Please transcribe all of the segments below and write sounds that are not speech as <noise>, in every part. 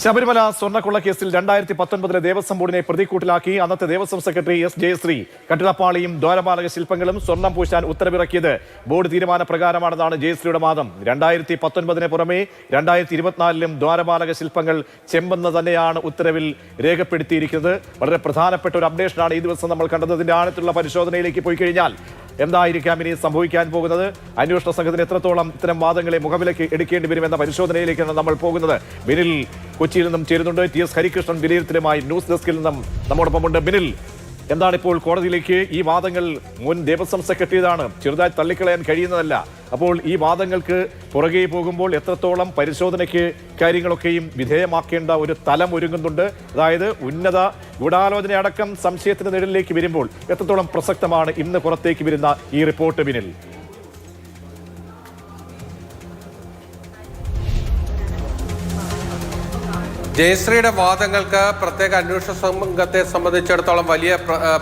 ശബരിമല സ്വർണക്കൊള്ള കേസിൽ രണ്ടായിരത്തി പത്തൊൻപതിലെ ദേവസ്വം ബോർഡിനെ പ്രതിക്കൂട്ടിലാക്കി അന്നത്തെ ദേവസ്വം സെക്രട്ടറി എസ് ജയശ്രീ. കട്ടിടപ്പാളിയും ദ്വാരപാലക ശില്പങ്ങളും സ്വർണം പൂശാൻ ഉത്തരവിറക്കിയത് ബോർഡ് തീരുമാനപ്രകാരമാണെന്നാണ് ജയശ്രീയുടെ വാദം. രണ്ടായിരത്തി പത്തൊൻപതിന് പുറമെ രണ്ടായിരത്തി ഇരുപത്തിനാലിലും ദ്വാരപാലക ശില്പങ്ങൾ ചെമ്പെന്ന് തന്നെയാണ് ഉത്തരവിൽ രേഖപ്പെടുത്തിയിരിക്കുന്നത്. വളരെ പ്രധാനപ്പെട്ട ഒരു അപ്ഡേഷനാണ് ഈ ദിവസം നമ്മൾ കണ്ടതിന്റെ ആഴത്തിലുള്ള പരിശോധനയിലേക്ക് പോയി കഴിഞ്ഞാൽ എന്തായിരിക്കാം ഇനി സംഭവിക്കാൻ പോകുന്നത്? അന്വേഷണ സംഘത്തിന് എത്രത്തോളം ഇത്തരം വാദങ്ങളെ മുഖവിലേക്ക് എടുക്കേണ്ടി വരുമെന്ന പരിശോധനയിലേക്കാണ് നമ്മൾ പോകുന്നത്. ബിനിൽ കൊച്ചിയിൽ നിന്നും ചേരുന്നുണ്ട്. ടി എസ് ഹരികൃഷ്ണൻ വിലയിരുത്തലുമായി ന്യൂസ് ഡെസ്കിൽ നിന്നും നമ്മോടൊപ്പമുണ്ട് ബിനിൽ. എന്താണ് ഇപ്പോൾ കോടതിയിലേക്ക് ഈ വാദങ്ങൾ മുൻ ദേവസ്വം സെക്രട്ടറിയതാണ് ചെറുതായി തള്ളിക്കളയാൻ കഴിയുന്നതല്ല. അപ്പോൾ ഈ വാദങ്ങൾക്ക് പുറകെ പോകുമ്പോൾ എത്രത്തോളം പരിശോധനയ്ക്ക് കാര്യങ്ങളൊക്കെയും വിധേയമാക്കേണ്ട ഒരു തലം ഒരുങ്ങുന്നുണ്ട്. അതായത് ഉന്നത ഗൂഢാലോചന അടക്കം സംശയത്തിന്റെ നിഴലിലേക്ക് വരുമ്പോൾ എത്രത്തോളം പ്രസക്തമാണ് ഇന്ന് പുറത്തേക്ക് വരുന്ന ഈ റിപ്പോർട്ട് ബിനിൽ? ജയശ്രീയുടെ വാദങ്ങൾക്ക് പ്രത്യേക അന്വേഷണ സംഘത്തെ സംബന്ധിച്ചിടത്തോളം വലിയ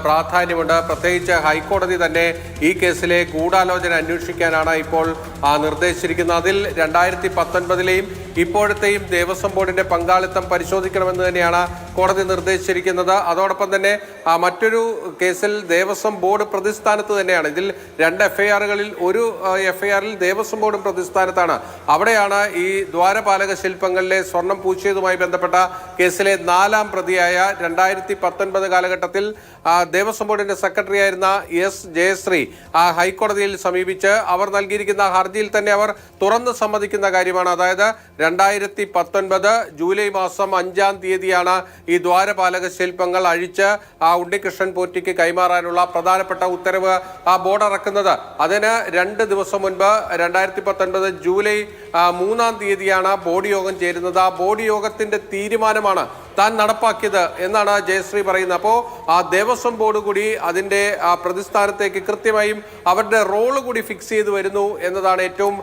പ്രാധാന്യമുണ്ട്. പ്രത്യേകിച്ച് ഹൈക്കോടതി തന്നെ ഈ കേസിലെ ഗൂഢാലോചന അന്വേഷിക്കാനാണ് ഇപ്പോൾ നിർദ്ദേശിച്ചിരിക്കുന്നത്. അതിൽ രണ്ടായിരത്തി പത്തൊൻപതിലെയും ഇപ്പോഴത്തെയും ദേവസ്വം ബോർഡിന്റെ പങ്കാളിത്തം പരിശോധിക്കണമെന്ന് തന്നെയാണ് കോടതി നിർദ്ദേശിച്ചിരിക്കുന്നത്. അതോടൊപ്പം തന്നെ മറ്റൊരു കേസിൽ ദേവസ്വം ബോർഡ് പ്രതിസ്ഥാനത്ത് തന്നെയാണ്. ഇതിൽ രണ്ട് എഫ്ഐആറുകളിൽ ഒരു എഫ്ഐആറിൽ ദേവസ്വം ബോർഡും പ്രതിസ്ഥാനത്താണ്. അവിടെയാണ് ഈ ദ്വാരപാലക ശില്പങ്ങളിലെ സ്വർണം പൂച്ചിയതുമായി ബന്ധപ്പെട്ട കേസിലെ നാലാം പ്രതിയായ രണ്ടായിരത്തി പത്തൊൻപത് കാലഘട്ടത്തിൽ ദേവസ്വം ബോർഡിന്റെ സെക്രട്ടറി ആയിരുന്ന എസ് ജയശ്രീ ഹൈക്കോടതിയിൽ സമീപിച്ച് അവർ നൽകിയിരിക്കുന്ന ഹർജിയിൽ തന്നെ അവർ തുറന്ന് സമ്മതിക്കുന്ന കാര്യമാണ്. അതായത് രണ്ടായിരത്തി പത്തൊൻപത് ജൂലൈ മാസം അഞ്ചാം തീയതിയാണ് ഈ ദ്വാരപാലക ശില്പങ്ങൾ അഴിച്ച് ആ ഉണ്ണികൃഷ്ണൻ പോറ്റിക്ക് കൈമാറാനുള്ള പ്രധാനപ്പെട്ട ഉത്തരവ് ആ ബോർഡ് ഇറക്കുന്നത്. അതിന് രണ്ട് ദിവസം മുൻപ് രണ്ടായിരത്തി പത്തൊൻപത് ജൂലൈ മൂന്നാം തീയതിയാണ് ബോർഡ് യോഗം ചേരുന്നത്. ആ ബോർഡ് യോഗത്തിന്റെ തീരുമാനമാണ് താൻ നടപ്പാക്കിയത് എന്നാണ് ജയശ്രീ പറയുന്നത്. അപ്പോൾ ആ ദേവസ്വം ബോർഡ് കൂടി അതിന്റെ ആ പ്രതിസ്ഥാനത്തേക്ക് കൃത്യമായും അവരുടെ റോൾ കൂടി ഫിക്സ് ചെയ്ത് വരുന്നു എന്നതാണ് ഏറ്റവും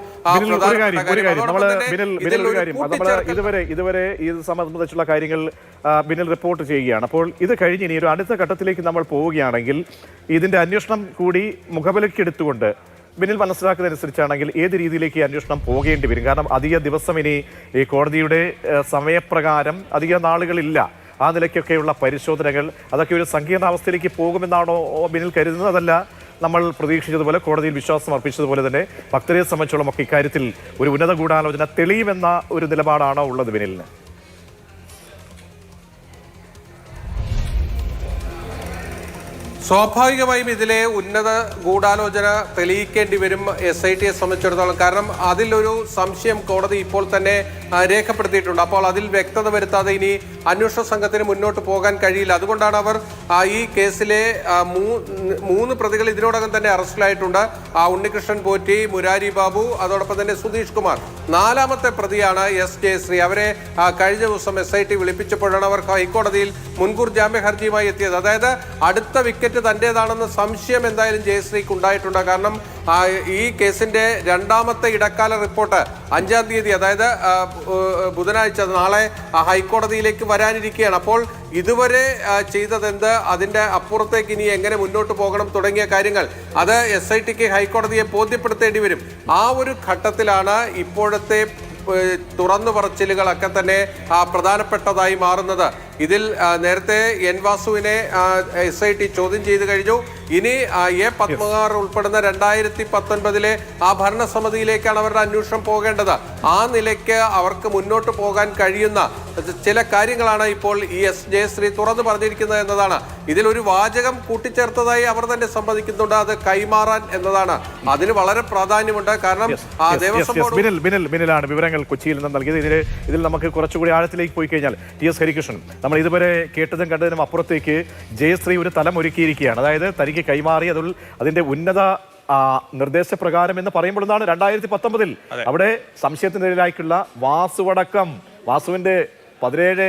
ഇതുവരെ ഇതുവരെ ഇത് സംബന്ധിച്ചുള്ള കാര്യങ്ങൾ ബിനിൽ റിപ്പോർട്ട് ചെയ്യുകയാണ്. അപ്പോൾ ഇത് കഴിഞ്ഞ് ഇനി ഒരു അടുത്ത ഘട്ടത്തിലേക്ക് നമ്മൾ പോവുകയാണെങ്കിൽ ഇതിന്റെ അന്വേഷണം കൂടി മുഖവിലക്കെടുത്തുകൊണ്ട് ബിനിൽ മനസ്സിലാക്കുന്നതനുസരിച്ചാണെങ്കിൽ ഏത് രീതിയിലേക്ക് അന്വേഷണം പോകേണ്ടി വരും? കാരണം അധിക ദിവസം ഇനി ഈ കോടതിയുടെ സമയപ്രകാരം അധിക നാളുകളില്ല. ആ നിലയ്ക്കൊക്കെയുള്ള പരിശോധനകൾ അതൊക്കെ ഒരു സങ്കീർണാവസ്ഥയിലേക്ക് പോകുമെന്നാണോ ബിനിൽ കരുതുന്നത്? അതല്ല നമ്മൾ പ്രതീക്ഷിച്ചതുപോലെ കോടതിയിൽ വിശ്വാസം അർപ്പിച്ചതുപോലെ തന്നെ ഭക്തരെ സംബന്ധിച്ചോളം ഒക്കെ ഇക്കാര്യത്തിൽ ഒരു ഉന്നത ഗൂഢാലോചന തെളിയുമെന്ന ഒരു നിലപാടാണോ ഉള്ളത് ബിനിലിന് സ്വാഭാവികമായും ഇതിലെ ഉന്നത ഗൂഢാലോചന തെളിയിക്കേണ്ടി വരും എസ് ഐ ടിയെ സംബന്ധിച്ചിടത്തോളം. കാരണം അതിലൊരു സംശയം കോടതി ഇപ്പോൾ തന്നെ രേഖപ്പെടുത്തിയിട്ടുണ്ട്. അപ്പോൾ അതിൽ വ്യക്തത വരുത്താതെ ഇനി അന്വേഷണ സംഘത്തിന് മുന്നോട്ട് പോകാൻ കഴിയില്ല. അതുകൊണ്ടാണ് അവർ ഈ കേസിലെ മൂന്ന് പ്രതികൾ ഇതിനോടകം തന്നെ അറസ്റ്റിലായിട്ടുണ്ട്. ഉണ്ണികൃഷ്ണൻ പോറ്റി മുരാരി ബാബു അതോടൊപ്പം തന്നെ സുധീഷ് കുമാർ. നാലാമത്തെ പ്രതിയാണ് എസ് ജയശ്രീ. അവരെ കഴിഞ്ഞ ദിവസം എസ് ഐ ടി വിളിപ്പിച്ചപ്പോഴാണ് അവർ ഹൈക്കോടതിയിൽ മുൻകൂർ ജാമ്യ ഹർജിയുമായി എത്തിയത്. അതായത് അടുത്ത വിക്കറ്റ് തന്റേതാണെന്ന സംശയം എന്തായാലും ജയശ്രീക്ക് ഉണ്ടായിട്ടുണ്ട്. കാരണം ഈ കേസിന്റെ രണ്ടാമത്തെ ഇടക്കാല റിപ്പോർട്ട് അഞ്ചാം തീയതി അതായത് ബുധനാഴ്ച നാളെ ഹൈക്കോടതിയിലേക്ക് വരാനിരിക്കുകയാണ്. അപ്പോൾ ഇതുവരെ ചെയ്തതെന്ത്? അതിന്റെ അപ്പുറത്തേക്ക് ഇനി എങ്ങനെ മുന്നോട്ട് പോകണം തുടങ്ങിയ കാര്യങ്ങൾ അത് എസ് ഐ ടിക്ക് ഹൈക്കോടതിയെ ബോധ്യപ്പെടുത്തേണ്ടി വരും. ആ ഒരു ഘട്ടത്തിലാണ് ഇപ്പോഴത്തെ തുറന്നു പറച്ചിലുകളൊക്കെ തന്നെ പ്രധാനപ്പെട്ടതായി മാറുന്നത്. ഇതിൽ നേരത്തെ എൻ വാസുവിനെ എസ് ഐ ടി ചോദ്യം ചെയ്തു കഴിഞ്ഞു. ഇനി എ പത്മകുമാർ ഉൾപ്പെടുന്ന രണ്ടായിരത്തി പത്തൊൻപതിലെ ആ ഭരണസമിതിയിലേക്കാണ് അവരുടെ അന്വേഷണം പോകേണ്ടത്. ആ നിലയ്ക്ക് അവർക്ക് മുന്നോട്ട് പോകാൻ കഴിയുന്ന ചില കാര്യങ്ങളാണ് ഇപ്പോൾ ഈ എസ് ജയശ്രീ തുറന്നു പറഞ്ഞിരിക്കുന്നത് എന്നതാണ്. ഇതിലൊരു വാചകം കൂട്ടിച്ചേർത്തതായി അവർ തന്നെ സമ്മതിക്കുന്നുണ്ട്. അത് കൈമാറാൻ എന്നതാണ്. അതിന് വളരെ പ്രാധാന്യമുണ്ട്. കാരണം ദേവസ്വം ബോർഡ് ബിനിൽ ബിനിൽ ബിനിലാണ് വിവരങ്ങൾ കൊച്ചിയിൽ നിന്ന് നൽകിയത്. ഇതിൽ ഇതിൽ നമുക്ക് കുറച്ചുകൂടി ആഴത്തിലേക്ക് പോയി കഴിഞ്ഞാൽ ടി എസ് ഹരികൃഷ്ണൻ നമ്മൾ ഇതുവരെ കേട്ടതും കണ്ടതിനും അപ്പുറത്തേക്ക് ജയശ്രീ ഒരു തലം ഒരുക്കിയിരിക്കുകയാണ്. അതായത് തനിക്ക് കൈമാറി അതിൽ അതിന്റെ ഉന്നത നിർദ്ദേശപ്രകാരം എന്ന് പറയുമ്പോൾ എന്താണ്? രണ്ടായിരത്തി പത്തൊമ്പതിൽ അവിടെ സംശയത്തിനെതിരായിട്ടുള്ള വാസുവടക്കം വാസുവിന്റെ പതിനേഴ്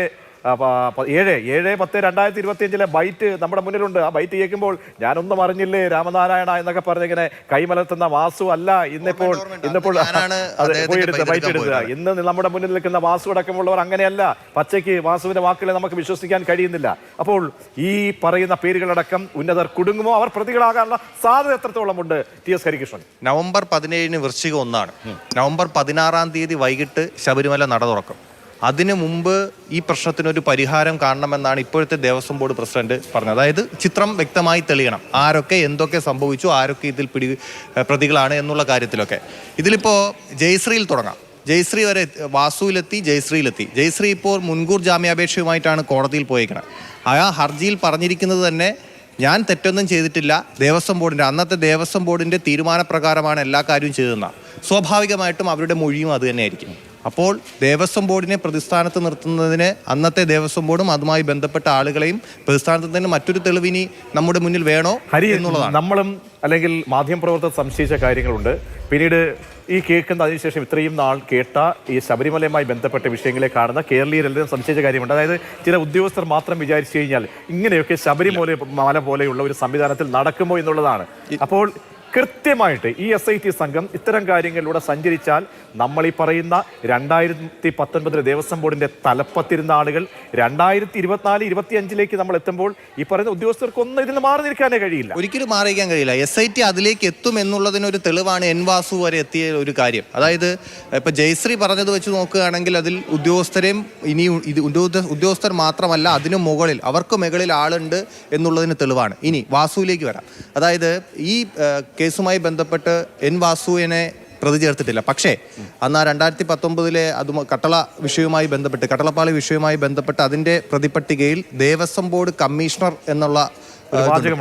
ഏഴ് ഏഴ് പത്ത് രണ്ടായിരത്തി ഇരുപത്തി അഞ്ചിലെ ബൈറ്റ് നമ്മുടെ മുന്നിലുണ്ട്. ആ ബൈറ്റ് കേൾക്കുമ്പോൾ ഞാനൊന്നും അറിഞ്ഞില്ലേ രാമനാരായണ എന്നൊക്കെ പറഞ്ഞിങ്ങനെ കൈമലർത്തുന്ന വാസു അല്ല ഇന്നിപ്പോൾ ഇന്നിപ്പോൾ <laughs> ബൈറ്റ് എടുക്കുക ഇന്ന് നമ്മുടെ മുന്നിൽ നിൽക്കുന്ന വാസു അടക്കമുള്ളവർ അങ്ങനെയല്ല. പച്ചയ്ക്ക് വാസുവിന്റെ വാക്കുകളെ നമുക്ക് വിശ്വസിക്കാൻ കഴിയുന്നില്ല. അപ്പോൾ ഈ പറയുന്ന പേരുകളടക്കം ഉന്നതർ കുടുങ്ങുമോ? അവർ പ്രതികളാകാനുള്ള സാധ്യത എത്രത്തോളം ഉണ്ട്? T S Harikrishnan. നവംബർ പതിനേഴിന് വൃശ്ചിക ഒന്നാണ്. നവംബർ പതിനാറാം തീയതി വൈകിട്ട് ശബരിമല നട തുറക്കും. അതിനു മുമ്പ് ഈ പ്രശ്നത്തിനൊരു പരിഹാരം കാണണമെന്നാണ് ഇപ്പോഴത്തെ ദേവസ്വം ബോർഡ് പ്രസിഡന്റ് പറഞ്ഞത്. അതായത് ചിത്രം വ്യക്തമായി തെളിയണം. ആരൊക്കെ എന്തൊക്കെ സംഭവിച്ചു ആരൊക്കെ ഇതിൽ പിടി പ്രതികളാണ് എന്നുള്ള കാര്യത്തിലൊക്കെ. ഇതിലിപ്പോൾ ജയശ്രീയിൽ തുടങ്ങാം. ജയശ്രീ വരെ വാസുവിലെത്തി ജയശ്രീയിലെത്തി. ജയശ്രീ ഇപ്പോൾ മുൻകൂർ ജാമ്യാപേക്ഷയുമായിട്ടാണ് കോടതിയിൽ പോയേക്കുന്നത് ആ ഹർജിയിൽ പറഞ്ഞിരിക്കുന്നത് തന്നെ ഞാൻ തെറ്റൊന്നും ചെയ്തിട്ടില്ല ദേവസ്വം ബോർഡിന്റെ അന്നത്തെ ദേവസ്വം ബോർഡിന്റെ തീരുമാനപ്രകാരമാണ് എല്ലാ കാര്യവും ചെയ്തതെന്നാണ്. സ്വാഭാവികമായിട്ടും അവരുടെ മൊഴിയും അത് തന്നെയായിരിക്കും. അപ്പോൾ ദേവസ്വം ബോർഡിനെ പ്രതിസ്ഥാനത്ത് നിർത്തുന്നതിന് അന്നത്തെ ദേവസ്വം ബോർഡും അതുമായി ബന്ധപ്പെട്ട ആളുകളെയും പ്രതിസ്ഥാനത്ത് തന്നെ മറ്റൊരു തെളിവിനി നമ്മുടെ മുന്നിൽ വേണോ ഹരി എന്നുള്ളതാണ്. നമ്മളും അല്ലെങ്കിൽ മാധ്യമപ്രവർത്തകർ സംശയിച്ച കാര്യങ്ങളുണ്ട്. പിന്നീട് ഈ കേൾക്കുന്ന അതിനുശേഷം ഇത്രയും നാൾ കേട്ട ഈ ശബരിമലയുമായി ബന്ധപ്പെട്ട വിഷയങ്ങളെ കാണുന്ന കേരളീയരെല്ലാം സംശയിച്ച കാര്യമുണ്ട്. അതായത് ചില ഉദ്യോഗസ്ഥർ മാത്രം വിചാരിച്ചു കഴിഞ്ഞാൽ ഇങ്ങനെയൊക്കെ ശബരിമല മല പോലെയുള്ള ഒരു സംവിധാനത്തിൽ നടക്കുമോ എന്നുള്ളതാണ്. അപ്പോൾ കൃത്യമായിട്ട് ഈ എസ് ഐ ടി സംഘം ഇത്തരം കാര്യങ്ങളിലൂടെ സഞ്ചരിച്ചാൽ നമ്മൾ ഈ പറയുന്ന രണ്ടായിരത്തി പത്തൊൻപതിലെ ദേവസ്വം ബോർഡിന്റെ തലപ്പത്തിരുന്ന ആളുകൾ രണ്ടായിരത്തി ഇരുപത്തിനാല് ഇരുപത്തി അഞ്ചിലേക്ക് നമ്മൾ എത്തുമ്പോൾ ഈ പറയുന്ന ഉദ്യോഗസ്ഥർക്കൊന്നും ഇതിൽ നിന്ന് മാറി നിൽക്കാനേ കഴിയില്ല. ഒരിക്കലും മാറിയിക്കാൻ കഴിയില്ല. എസ് ഐ ടി അതിലേക്ക് എത്തും എന്നുള്ളതിനൊരു തെളിവാണ് എൻ വാസു വരെ എത്തിയ ഒരു കാര്യം. അതായത് ഇപ്പം ജയശ്രീ പറഞ്ഞത് വെച്ച് നോക്കുകയാണെങ്കിൽ അതിൽ ഉദ്യോഗസ്ഥരെയും ഇനി ഇത് ഉദ്യോഗസ്ഥർ മാത്രമല്ല അതിനു മുകളിൽ അവർക്ക് മുകളിൽ ആളുണ്ട് എന്നുള്ളതിന് തെളിവാണ്. ഇനി വാസുവിലേക്ക് വരാം. അതായത് ഈ കേസുമായി ബന്ധപ്പെട്ട് എൻ വാസുവിനെ പ്രതി ചേർത്തിട്ടില്ല. പക്ഷേ അന്ന് ആ രണ്ടായിരത്തി പത്തൊമ്പതിലെ അത് കട്ടള വിഷയവുമായി ബന്ധപ്പെട്ട് കട്ടളപ്പാളി വിഷയവുമായി ബന്ധപ്പെട്ട് അതിന്റെ പ്രതിപട്ടികയിൽ ദേവസ്വം ബോർഡ് കമ്മീഷണർ എന്നുള്ള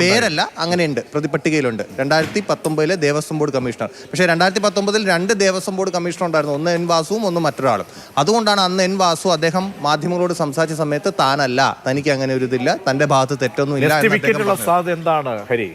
പേരല്ല അങ്ങനെയുണ്ട്. പ്രതിപട്ടികയിലുണ്ട്. രണ്ടായിരത്തി പത്തൊമ്പതിലെ ദേവസ്വം ബോർഡ് കമ്മീഷണർ. പക്ഷേ രണ്ടായിരത്തി പത്തൊമ്പതിൽ രണ്ട് ദേവസ്വം ബോർഡ് കമ്മീഷണർ ഉണ്ടായിരുന്നു. ഒന്ന് എൻ വാസുവും ഒന്ന് മറ്റൊരാളും. അതുകൊണ്ടാണ് അന്ന് എൻ വാസു അദ്ദേഹം മാധ്യമങ്ങളോട് സംസാരിച്ച സമയത്ത് താനല്ല തനിക്ക് അങ്ങനെ ഒരു ഇതില്ല തന്റെ ഭാഗത്ത് തെറ്റൊന്നും ഇല്ല. എന്താണ് ഹരി?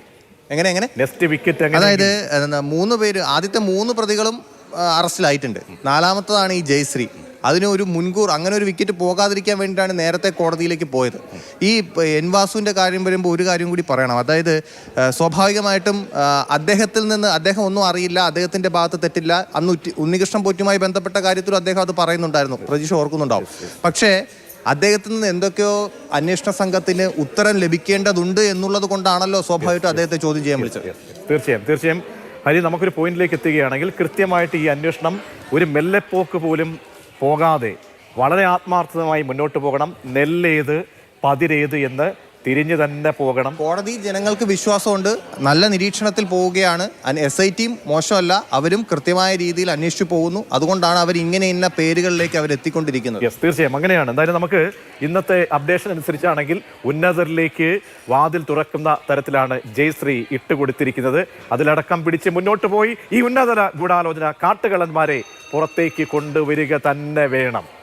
എങ്ങനെ എങ്ങനെ? നെക്സ്റ്റ് വിക്കറ്റ് അതായത് എന്താ, മൂന്ന് പേര് ആദ്യത്തെ മൂന്ന് പ്രതികളും ആ, അറസ്റ്റിലായിട്ടുണ്ട്. നാലാമത്തതാണ് ഈ ജയശ്രീ. അതിന് ഒരു മുൻകൂർ അങ്ങനെ ഒരു വിക്കറ്റ് പോകാതിരിക്കാൻ വേണ്ടിയിട്ടാണ് നേരത്തെ കോടതിയിലേക്ക് പോയത്. ഈ പ- എൻ വാസുവിന്റെ കാര്യം വരുമ്പോൾ ഒരു കാര്യം കൂടി പറയണം. അതായത് ആ, സ്വാഭാവികമായിട്ടും ആ, അദ്ദേഹത്തിൽ നിന്ന് അദ്ദേഹം ഒന്നും അറിയില്ല അദ്ദേഹത്തിന്റെ ഭാഗത്ത് തെറ്റില്ല. അന്ന് ഉറ്റി- ഉണ്ണികൃഷ്ണൻ പോറ്റുമായി ബന്ധപ്പെട്ട കാര്യത്തിലും അദ്ദേഹം അത് പറയുന്നുണ്ടായിരുന്നു. പ്രതീക്ഷ ഓർക്കുന്നുണ്ടാവും. പക്ഷേ അദ്ദേഹത്തിൽ നിന്ന് എന്തൊക്കെയോ അന്വേഷണ സംഘത്തിന് ഉത്തരം ലഭിക്കേണ്ടതുണ്ട് എന്നുള്ളത് കൊണ്ടാണല്ലോ സ്വാഭാവികമായിട്ടും അദ്ദേഹത്തെ ചോദ്യം ചെയ്യാൻ വിളിച്ചത്. തീർച്ചയായും തീർച്ചയായും. ഹരി നമുക്കൊരു പോയിന്റിലേക്ക് എത്തുകയാണെങ്കിൽ കൃത്യമായിട്ട് ഈ അന്വേഷണം ഒരു മെല്ലെപ്പോക്ക് പോലും പോകാതെ വളരെ ആത്മാർത്ഥമായി മുന്നോട്ട് പോകണം. നെല്ലേത് പതിരേത് എന്ന് തിരിഞ്ഞു തന്നെ പോകണം. കോടതി ജനങ്ങൾക്ക് വിശ്വാസമുണ്ട്. നല്ല നിരീക്ഷണത്തിൽ പോവുകയാണ്. എസ് ഐ ടിയും മോശമല്ല. അവരും കൃത്യമായ രീതിയിൽ അന്വേഷിച്ചു പോകുന്നു. അതുകൊണ്ടാണ് അവർ ഇങ്ങനെ ഇന്ന പേരുകളിലേക്ക് അവർ എത്തിക്കൊണ്ടിരിക്കുന്നത്. യെസ് തീർച്ചയായും. അങ്ങനെയാണ്. എന്തായാലും നമുക്ക് ഇന്നത്തെ അപ്ഡേഷൻ അനുസരിച്ചാണെങ്കിൽ ഉന്നതരിലേക്ക് വാതിൽ തുറക്കുന്ന തരത്തിലാണ് ജയശ്രീ ഇട്ടുകൊടുത്തിരിക്കുന്നത് അതിലടക്കം പിടിച്ച് മുന്നോട്ട് പോയി ഈ ഉന്നതര ഗൂഢാലോചന കാട്ടുകള്ളന്മാരെ പുറത്തേക്ക് കൊണ്ടുവരിക തന്നെ വേണം.